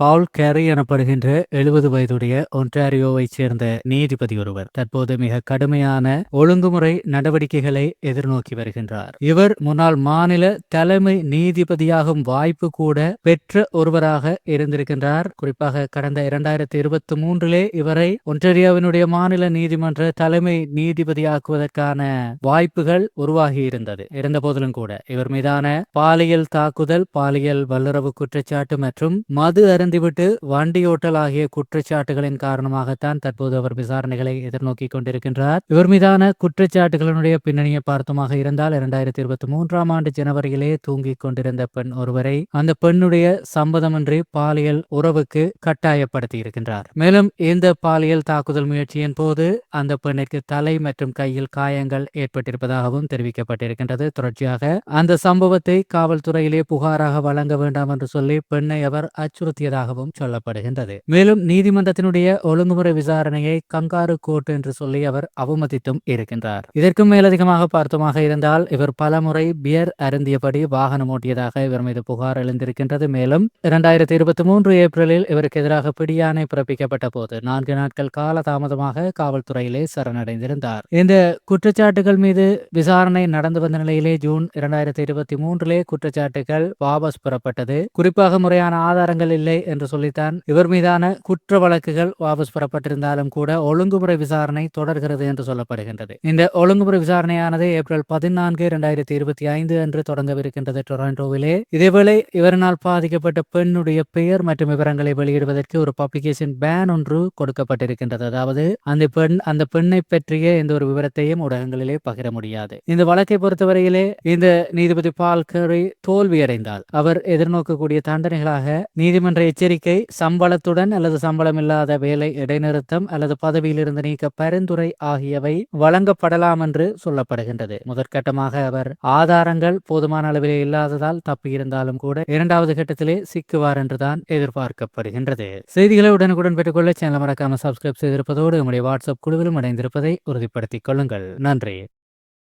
பால் carry எனப்படுகின்ற எழுபது வயதுடைய ஒன்டாரியோவைச் சேர்ந்த நீதிபதி ஒருவர் தற்போது மிக கடுமையான ஒழுங்குமுறை நடவடிக்கைகளை எதிர்நோக்கி வருகின்றார். இவர் முன்னாள் மாநில தலைமை நீதிபதியாகும் வாய்ப்பு கூட பெற்ற ஒருவராக இருந்திருக்கின்றார். குறிப்பாக கடந்த இரண்டாயிரத்தி இருபத்தி மூன்றிலே இவரை ஒன்டாரியோவினுடைய மாநில நீதிமன்ற தலைமை நீதிபதியாக்குவதற்கான வாய்ப்புகள் உருவாகி இருந்தது. இருந்த போதிலும் கூட இவர் மீதான பாலியல் தாக்குதல் பாலியல் வல்லுறவு குற்றச்சாட்டு மற்றும் மது அருந்திவிட்டு வண்டியோட்டல் ஆகிய குற்றச்சாட்டுகளின் காரணமாகத்தான் தற்போது அவர் விசாரணைகளை எதிர்நோக்கி கொண்டிருக்கின்றார். இவர் மீதான குற்றச்சாட்டுகளினுடைய பின்னணியை பார்த்தமாக இருந்தால் இரண்டாயிரத்தி இருபத்தி மூன்றாம் ஆண்டு ஜனவரியிலே தூங்கிக் கொண்டிருந்த பெண் ஒருவரை அந்த பெண்ணுடைய சம்மதமின்றி பாலியல் உறவுக்கு கட்டாயப்படுத்தி இருக்கின்றார் மேலும் இந்த பாலியல் தாக்குதல் முயற்சியின் போது அந்த பெண்ணிற்கு தலை மற்றும் கையில் காயங்கள் ஏற்பட்டிருப்பதாகவும் தெரிவிக்கப்பட்டிருக்கின்றது. தொடர்ச்சியாக அந்த சம்பவத்தை காவல்துறையிலே புகாராக வழங்க வேண்டாம் என்று சொல்லி பெண்ணை அவர் அச்சுறுத்தியதாக அச்சுறுத்தியதாகவும் சொல்லப்படுகின்றது. மேலும் நீதிமன்றத்தினுடைய ஒழுங்குமுறை விசாரணையை கங்காரு கோர்ட் என்று சொல்லி அவர் அவமதித்தும் இருக்கின்றார். இதற்கும் மேலதிகமாக பார்த்தமாக இருந்தால் இவர் பலமுறை பியர் அருந்தியபடி வாகனம் ஓட்டியதாக இவர் மீது புகார் எழுந்திருக்கின்றது. மேலும் இரண்டாயிரத்தி இருபத்தி மூன்று ஏப்ரலில் இவருக்கு எதிராக பிடியாணை பிறப்பிக்கப்பட்ட போது நான்கு நாட்கள் கால தாமதமாக காவல்துறையிலே சரணடைந்திருந்தார். இந்த குற்றச்சாட்டுகள் மீது விசாரணை நடந்து வந்த நிலையிலே ஜூன் இரண்டாயிரத்தி இருபத்தி மூன்றிலே குற்றச்சாட்டுகள் வாபஸ் பெறப்பட்டது. குறிப்பாக முறையான ஆதாரங்கள் இல்லை என்று சொல்லித்தான் இவர் மீதான குற்ற வழக்குகள் வாபஸ் பெறப்பட்டிருந்தாலும் கூட ஒழுங்குமுறை விசாரணை தொடர்கிறது என்று சொல்லப்படுகின்றது. இந்த ஒழுங்குமுறை விசாரணையானது ஏப்ரல் பதினான்கு இரண்டாயிரத்தி இருபத்தி ஐந்து அன்று தொடங்கவிருக்கின்றது டொராண்டோவிலே. இதேவேளை இவரினால் பாதிக்கப்பட்ட பெண்ணுடைய பெயர் மற்றும் விவரங்களை வெளியிடுவதற்கு ஒரு பப்ளிகேஷன் பேன் ஒன்று கொடுக்கப்பட்டிருக்கின்றது. அதாவது அந்த பெண் அந்த பெண்ணை பற்றிய எந்த ஒரு விவரத்தையும் ஊடகங்களிலே பகிர முடியாது. இந்த வழக்கை பொறுத்தவரையிலே இந்த நீதிபதி பால்கரை தோல்வியடைந்தால் அவர் எதிர்நோக்கக்கூடிய தண்டனைகளாக நீதிமன்ற எச்சரிக்கை சம்பளத்துடன் அல்லது சம்பளம் இல்லாத வேலை இடைநிறுத்தம் அல்லது பதவியிலிருந்து நீக்க பரிந்துரை ஆகியவை வழங்கப்படலாம் என்று சொல்லப்படுகின்றது. முதற்கட்டமாக அவர் ஆதாரங்கள் போதுமான அளவிலே இல்லாததால் தப்பியிருந்தாலும் கூட இரண்டாவது கட்டத்திலே சிக்குவார் என்றுதான் எதிர்பார்க்கப்படுகின்றது. செய்திகளை உடனுக்குடன் பெற்றுக்கொள்ள சேனல் மறக்காமல் சப்ஸ்கிரைப் செய்திருப்பதோடு உங்களுடைய வாட்ஸ்அப் குழுவிலும் அடைந்திருப்பதை உறுதிப்படுத்திக் கொள்ளுங்கள். நன்றி.